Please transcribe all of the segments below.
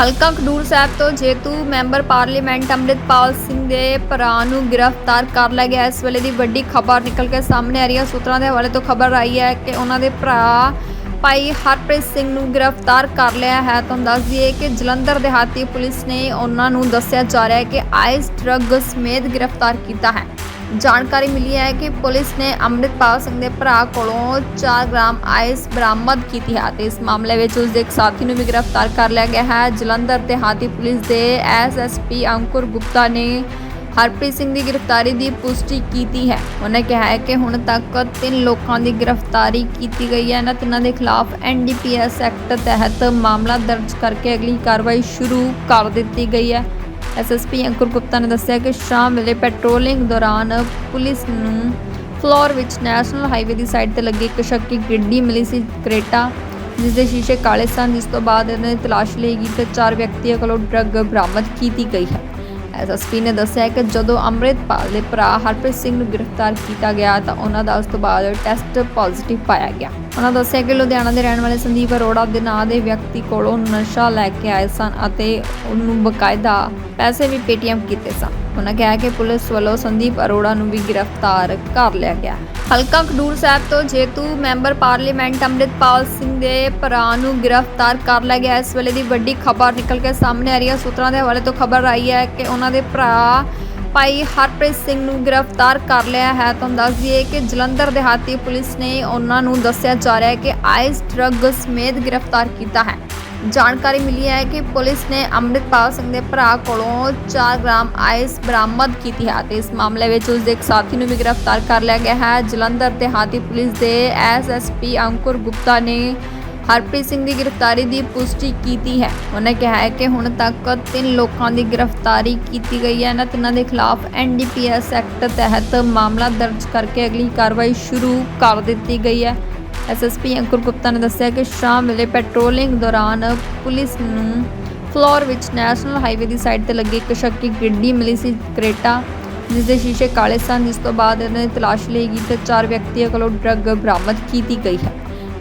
ਹਲਕਾ ਖਡੂਰ ਸਾਹਿਬ ਤੋਂ ਜੇਤੂ ਮੈਂਬਰ ਪਾਰਲੀਮੈਂਟ ਅੰਮ੍ਰਿਤਪਾਲ ਸਿੰਘ ਦੇ ਭਰਾ ਨੂੰ ਗ੍ਰਿਫਤਾਰ ਕਰ ਲਿਆ ਗਿਆ। ਇਸ ਵੇਲੇ ਦੀ ਵੱਡੀ ਖਬਰ ਨਿਕਲ ਕੇ ਸਾਹਮਣੇ ਆ ਰਹੀ ਹੈ। ਸੂਤਰਾਂ ਦੇ ਹਵਾਲੇ ਤੋਂ ਖਬਰ ਆਈ ਹੈ ਕਿ ਉਹਨਾਂ ਦੇ ਭਰਾ ਭਾਈ ਹਰਪ੍ਰੀਤ ਸਿੰਘ ਨੂੰ ਗ੍ਰਿਫਤਾਰ ਕਰ ਲਿਆ ਹੈ। ਤੁਹਾਨੂੰ ਦੱਸ ਦਈਏ ਕਿ ਜਲੰਧਰ ਦੇਹਾਤੀ ਪੁਲਿਸ ਨੇ ਉਹਨਾਂ ਨੂੰ ਦੱਸਿਆ ਜਾ ਰਿਹਾ ਹੈ ਕਿ ਆਈਸ ਡਰੱਗ ਸਮੇਤ ਗ੍ਰਿਫਤਾਰ ਕੀਤਾ ਹੈ। ਜਾਣਕਾਰੀ ਮਿਲੀ ਹੈ ਕਿ ਪੁਲਿਸ ਨੇ ਅੰਮ੍ਰਿਤਪਾਲ ਸਿੰਘ ਦੇ ਭਰਾ ਕੋਲੋਂ 4 ਗ੍ਰਾਮ ਆਈਸ ਬਰਾਮਦ ਕੀਤੀ ਹੈ ਤੇ ਇਸ ਮਾਮਲੇ ਵਿੱਚ ਉਸ ਦੇ ਇੱਕ ਸਾਥੀ ਨੂੰ ਵੀ ਗ੍ਰਿਫਤਾਰ ਕਰ ਲਿਆ ਗਿਆ ਹੈ। ਜਲੰਧਰ ਦੇਹਾਤੀ ਪੁਲਿਸ ਦੇ ਐਸਐਸਪੀ ਅੰਕੁਰ ਗੁਪਤਾ ਨੇ ਹਰਪ੍ਰੀਤ ਸਿੰਘ ਦੀ ਗ੍ਰਿਫਤਾਰੀ ਦੀ ਪੁਸ਼ਟੀ ਕੀਤੀ ਹੈ। ਉਹਨੇ ਕਿਹਾ ਹੈ ਕਿ ਹੁਣ ਤੱਕ ਤਿੰਨ ਲੋਕਾਂ ਦੀ ਗ੍ਰਿਫਤਾਰੀ ਕੀਤੀ ਗਈ ਹੈ। ਇਹਨਾਂ ਤਿੰਨਾਂ ਦੇ ਖਿਲਾਫ ਐਨਡੀਪੀਐਸ ਐਕਟ ਤਹਿਤ ਮਾਮਲਾ ਦਰਜ ਕਰਕੇ ਅਗਲੀ ਕਾਰਵਾਈ ਸ਼ੁਰੂ ਕਰ ਦਿੱਤੀ ਗਈ ਹੈ। ਐਸਐਸਪੀ ਅੰਕੁਰ ਗੁਪਤਾ ਨੇ ਦੱਸਿਆ ਕਿ ਸ਼ਾਮ ਵੇਲੇ ਪੈਟਰੋਲਿੰਗ ਦੌਰਾਨ ਪੁਲਿਸ ਨੂੰ ਫਲੋਰ ਵਿੱਚ ਨੈਸ਼ਨਲ ਹਾਈਵੇ ਦੀ ਸਾਈਡ ਤੇ ਲੱਗੀ ਇੱਕ ਸ਼ੱਕੀ ਗੱਡੀ ਮਿਲੀ ਸੀ ਕਰੇਟਾ, ਜਿਸ ਦੇ ਸ਼ੀਸ਼ੇ ਕਾਲੇ ਸਨ, ਜਿਸ ਤੋਂ ਬਾਅਦ ਇਹਨਾਂ ਦੀ ਤਲਾਸ਼ ਲਈ ਗਈ ਤੇ ਚਾਰ ਵਿਅਕਤੀਆਂ ਕੋਲੋਂ ਡਰੱਗ ਬਰਾਮਦ ਕੀਤੀ ਗਈ ਹੈ। ਐਸਐਸਪੀ ਨੇ ਦੱਸਿਆ ਕਿ ਜਦੋਂ ਅੰਮ੍ਰਿਤਪਾਲ ਦੇ ਭਰਾ ਹਰਪ੍ਰੀਤ ਸਿੰਘ ਨੂੰ ਗ੍ਰਿਫਤਾਰ ਕੀਤਾ ਗਿਆ ਤਾਂ ਉਹਨਾਂ ਦਾ ਉਸ ਤੋਂ ਬਾਅਦ ਟੈਸਟ ਪੋਜ਼ਿਟਿਵ ਪਾਇਆ ਗਿਆ। ਉਹਨਾਂ ਦੱਸਿਆ ਕਿ ਲੁਧਿਆਣਾ ਦੇ ਰਹਿਣ ਵਾਲੇ ਸੰਦੀਪ ਅਰੋੜਾ ਦੇ ਨਾਂ ਦੇ ਵਿਅਕਤੀ ਕੋਲੋਂ ਨਸ਼ਾ ਲੈ ਕੇ ਆਏ ਸਨ ਅਤੇ ਉਹਨੂੰ ਬਕਾਇਦਾ ਪੈਸੇ ਵੀ ਪੇਟੀਐਮ ਕੀਤੇ ਸਨ। ਉਹਨਾਂ ਕਿਹਾ ਕਿ ਪੁਲਿਸ ਵੱਲੋਂ ਸੰਦੀਪ ਅਰੋੜਾ ਨੂੰ ਵੀ ਗ੍ਰਿਫਤਾਰ ਕਰ ਲਿਆ ਗਿਆ। ਹਲਕਾ ਖਡੂਰ ਸਾਹਿਬ ਤੋਂ ਜੇਤੂ ਮੈਂਬਰ ਪਾਰਲੀਮੈਂਟ ਅੰਮ੍ਰਿਤਪਾਲ ਸਿੰਘ ਦੇ ਭਰਾ ਨੂੰ ਗ੍ਰਿਫਤਾਰ ਕਰ ਲਿਆ ਗਿਆ। ਇਸ ਵੇਲੇ ਦੀ ਵੱਡੀ ਖਬਰ ਨਿਕਲ ਕੇ ਸਾਹਮਣੇ ਆ ਰਹੀ ਹੈ। ਸੂਤਰਾਂ ਦੇ ਹਵਾਲੇ ਤੋਂ ਖਬਰ ਆਈ ਹੈ ਕਿ ਉਹਨਾਂ ਦੇ ਭਰਾ ਭਾਈ ਹਰਪ੍ਰੀਤ ਸਿੰਘ ਨੂੰ ਗ੍ਰਿਫਤਾਰ ਕਰ ਲਿਆ ਹੈ। ਤੁਹਾਨੂੰ ਦੱਸ ਦਈਏ ਕਿ ਜਲੰਧਰ ਦਿਹਾਤੀ ਪੁਲਿਸ ਨੇ ਉਹਨਾਂ ਨੂੰ ਦੱਸਿਆ ਜਾ ਰਿਹਾ ਹੈ ਕਿ ਆਈਸ ਡਰੱਗ ਸਮੇਤ ਗ੍ਰਿਫਤਾਰ ਕੀਤਾ ਹੈ। ਜਾਣਕਾਰੀ ਮਿਲੀ ਹੈ ਕਿ ਪੁਲਿਸ ਨੇ ਅੰਮ੍ਰਿਤਪਾਲ ਸਿੰਘ ਦੇ ਭਰਾ ਕੋਲੋਂ 4 ਗ੍ਰਾਮ ਆਈਸ ਬਰਾਮਦ ਕੀਤੀ ਹੈ ਤੇ ਇਸ ਮਾਮਲੇ ਵਿੱਚ ਉਸ ਦੇ ਇੱਕ ਸਾਥੀ ਨੂੰ ਵੀ ਗ੍ਰਿਫਤਾਰ ਕਰ ਲਿਆ ਗਿਆ ਹੈ। ਜਲੰਧਰ, ਦਿਹਾਤੀ ਪੁਲਿਸ ਦੇ ਐਸਐਸਪੀ ਅੰਕੁਰ ਗੁਪਤਾ ਨੇ ਹਰਪ੍ਰੀਤ ਸਿੰਘ ਦੀ ਗ੍ਰਿਫਤਾਰੀ ਦੀ ਪੁਸ਼ਟੀ ਕੀਤੀ ਹੈ। ਉਹਨੇ ਕਿਹਾ ਹੈ ਕਿ ਹੁਣ ਤੱਕ ਤਿੰਨ ਲੋਕਾਂ ਦੀ ਗ੍ਰਿਫਤਾਰੀ ਕੀਤੀ ਗਈ ਹੈ। ਨਾ ਤਿੰਨਾਂ ਦੇ ਖਿਲਾਫ ਐਨਡੀਪੀਐਸ ਐਕਟ ਤਹਿਤ ਮਾਮਲਾ ਦਰਜ ਕਰਕੇ ਅਗਲੀ ਕਾਰਵਾਈ ਸ਼ੁਰੂ ਕਰ ਦਿੱਤੀ ਗਈ ਹੈ। ਐਸਐਸਪੀ ਅੰਕੁਰ ਗੁਪਤਾ ਨੇ ਦੱਸਿਆ ਕਿ ਸ਼ਾਮ ਵੇਲੇ ਪੈਟਰੋਲਿੰਗ ਦੌਰਾਨ ਪੁਲਿਸ ਨੂੰ ਫਲੋਰ ਵਿੱਚ ਨੈਸ਼ਨਲ ਹਾਈਵੇ ਦੀ ਸਾਈਡ ਤੇ ਲੱਗੀ ਇੱਕ ਸ਼ੱਕੀ ਗੱਡੀ ਮਿਲੀ ਸੀ ਕਰੇਟਾ ਜਿਸ ਦੇ ਸ਼ੀਸ਼ੇ ਕਾਲੇ ਸਨ। ਜਿਸ ਤੋਂ ਬਾਅਦ ਇਹਨਾਂ ਨੇ ਤਲਾਸ਼ ਲਈ ਗਈ ਤੇ ਚਾਰ ਵਿਅਕਤੀਆਂ ਕੋਲੋਂ ਡਰੱਗ ਬਰਾਮਦ ਕੀਤੀ ਗਈ ਹੈ।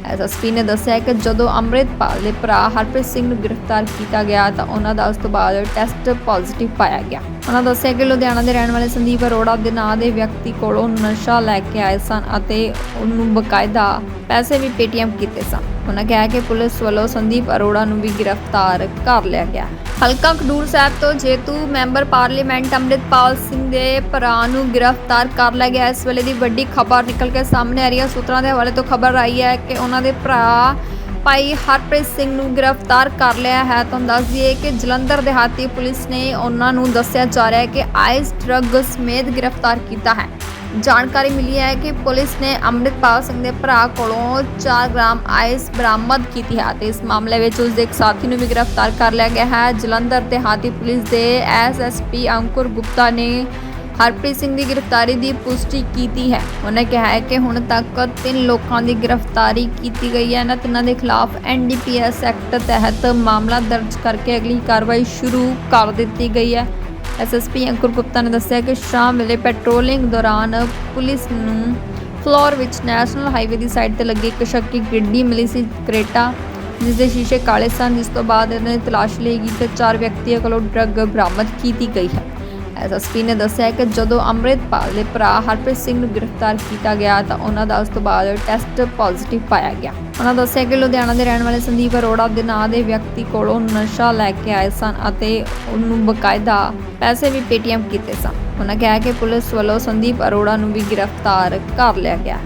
ਐਸਐਸਪੀ ਨੇ ਦੱਸਿਆ ਕਿ ਜਦੋਂ ਅੰਮ੍ਰਿਤਪਾਲ ਦੇ ਭਰਾ ਹਰਪ੍ਰੀਤ ਸਿੰਘ ਨੂੰ ਗ੍ਰਿਫਤਾਰ ਕੀਤਾ ਗਿਆ ਤਾਂ ਉਹਨਾਂ ਦਾ ਉਸ ਤੋਂ ਬਾਅਦ ਟੈਸਟ ਪੋਜ਼ਿਟਿਵ ਪਾਇਆ ਗਿਆ। ਉਹਨਾਂ ਦੱਸਿਆ ਕਿ ਲੁਧਿਆਣਾ ਦੇ ਰਹਿਣ ਵਾਲੇ ਸੰਦੀਪ ਅਰੋੜਾ ਦੇ ਨਾਂ ਦੇ ਵਿਅਕਤੀ ਕੋਲੋਂ ਨਸ਼ਾ ਲੈ ਕੇ ਆਏ ਸਨ ਅਤੇ ਉਹਨੂੰ ਬਕਾਇਦਾ ਪੈਸੇ ਵੀ ਪੇਟੀਐਮ ਕੀਤੇ ਸਨ। ਉਹਨਾਂ ਕਿਹਾ ਕਿ ਪੁਲਿਸ ਵੱਲੋਂ ਸੰਦੀਪ ਅਰੋੜਾ ਨੂੰ ਵੀ ਗ੍ਰਿਫਤਾਰ ਕਰ ਲਿਆ ਗਿਆ। ਹਲਕਾ ਖਡੂਰ ਸਾਹਿਬ ਤੋਂ ਜੇਤੂ ਮੈਂਬਰ ਪਾਰਲੀਮੈਂਟ ਅੰਮ੍ਰਿਤਪਾਲ ਸਿੰਘ ਦੇ ਭਰਾ ਨੂੰ ਗ੍ਰਿਫਤਾਰ ਕਰ ਲਿਆ ਗਿਆ। ਇਸ ਵੇਲੇ ਦੀ ਵੱਡੀ ਖਬਰ ਨਿਕਲ ਕੇ ਸਾਹਮਣੇ ਆ ਰਹੀ ਹੈ। ਸੂਤਰਾਂ ਦੇ ਹਵਾਲੇ ਤੋਂ ਖਬਰ ਆਈ ਹੈ ਕਿ ਉਹਨਾਂ ਦੇ ਭਰਾ ਭਾਈ ਹਰਪ੍ਰੀਤ ਸਿੰਘ ਨੂੰ ਗ੍ਰਿਫਤਾਰ ਕਰ ਲਿਆ ਹੈ। ਤੁਹਾਨੂੰ ਦੱਸ ਦਈਏ ਕਿ ਜਲੰਧਰ ਦਿਹਾਤੀ ਪੁਲਿਸ ਨੇ ਉਹਨਾਂ ਨੂੰ ਦੱਸਿਆ ਜਾ ਰਿਹਾ ਹੈ ਕਿ ਆਈਸ ਡਰੱਗ ਸਮੇਤ ਗ੍ਰਿਫਤਾਰ ਕੀਤਾ ਹੈ। ਜਾਣਕਾਰੀ ਮਿਲੀ ਹੈ ਕਿ ਪੁਲਿਸ ਨੇ ਅੰਮ੍ਰਿਤਪਾਲ ਸਿੰਘ ਦੇ ਭਰਾ ਕੋਲੋਂ 4 ਗ੍ਰਾਮ ਆਈਸ ਬਰਾਮਦ ਕੀਤੀ ਹੈ ਤੇ ਇਸ ਮਾਮਲੇ ਵਿੱਚ ਉਸ ਦੇ ਇੱਕ ਸਾਥੀ ਨੂੰ ਵੀ ਗ੍ਰਿਫਤਾਰ ਕਰ ਲਿਆ ਗਿਆ ਹੈ। ਜਲੰਧਰ, ਦੇਹਾਤੀ ਪੁਲਿਸ ਦੇ ਐਸਐਸਪੀ ਅੰਕੁਰ ਗੁਪਤਾ ਨੇ ਹਰਪ੍ਰੀਤ ਸਿੰਘ ਦੀ ਗ੍ਰਿਫਤਾਰੀ ਦੀ ਪੁਸ਼ਟੀ ਕੀਤੀ ਹੈ। ਉਹਨੇ ਕਿਹਾ ਹੈ ਕਿ ਹੁਣ ਤੱਕ ਤਿੰਨ ਲੋਕਾਂ ਦੀ ਗ੍ਰਿਫਤਾਰੀ ਕੀਤੀ ਗਈ ਹੈ। ਨਾ ਤਿੰਨਾਂ ਦੇ ਖਿਲਾਫ ਐਨਡੀਪੀਐਸ ਐਕਟ ਤਹਿਤ ਮਾਮਲਾ ਦਰਜ ਕਰਕੇ ਅਗਲੀ ਕਾਰਵਾਈ ਸ਼ੁਰੂ ਕਰ ਦਿੱਤੀ ਗਈ ਹੈ। ਐਸਐਸਪੀ ਅੰਕੁਰ ਗੁਪਤਾ ਨੇ ਦੱਸਿਆ ਕਿ ਸ਼ਾਮ ਵੇਲੇ ਪੈਟਰੋਲਿੰਗ ਦੌਰਾਨ ਪੁਲਿਸ ਨੂੰ ਫਲੋਰ ਵਿੱਚ ਨੈਸ਼ਨਲ ਹਾਈਵੇ ਦੀ ਸਾਈਡ ਤੇ ਲੱਗੀ ਇੱਕ ਸ਼ੱਕੀ ਗੱਡੀ ਮਿਲੀ ਸੀ ਕ੍ਰੇਟਾ ਜਿਸ ਦੇ ਸ਼ੀਸ਼ੇ ਕਾਲੇ ਸਨ, ਜਿਸ ਤੋਂ ਬਾਅਦ ਇਹਨਾਂ ਦੀ ਤਲਾਸ਼ ਲਈ ਗਈ ਤੇ ਚਾਰ ਵਿਅਕਤੀਆਂ ਕੋਲੋਂ ਡਰੱਗ ਬਰਾਮਦ ਕੀਤੀ ਗਈ ਹੈ। ਐਸਐਸਪੀ ਨੇ ਦੱਸਿਆ ਕਿ ਜਦੋਂ ਅੰਮ੍ਰਿਤਪਾਲ ਦੇ ਭਰਾ ਹਰਪ੍ਰੀਤ ਸਿੰਘ ਨੂੰ ਗ੍ਰਿਫਤਾਰ ਕੀਤਾ ਗਿਆ ਤਾਂ ਉਹਨਾਂ ਦਾ ਉਸ ਤੋਂ ਬਾਅਦ ਟੈਸਟ ਪੋਜ਼ਿਟਿਵ ਪਾਇਆ ਗਿਆ। ਉਹਨਾਂ ਦੱਸਿਆ ਕਿ ਲੁਧਿਆਣਾ ਦੇ ਰਹਿਣ ਵਾਲੇ ਸੰਦੀਪ ਅਰੋੜਾ ਦੇ ਨਾਂ ਦੇ ਵਿਅਕਤੀ ਕੋਲੋਂ ਨਸ਼ਾ ਲੈ ਕੇ ਆਏ ਸਨ ਅਤੇ ਉਹਨੂੰ ਬਕਾਇਦਾ ਪੈਸੇ ਵੀ ਪੇਟੀਐਮ ਕੀਤੇ ਸਨ। ਉਹਨਾਂ ਕਿਹਾ ਕਿ ਪੁਲਿਸ ਵੱਲੋਂ ਸੰਦੀਪ ਅਰੋੜਾ ਨੂੰ ਵੀ ਗ੍ਰਿਫਤਾਰ ਕਰ ਲਿਆ ਗਿਆ।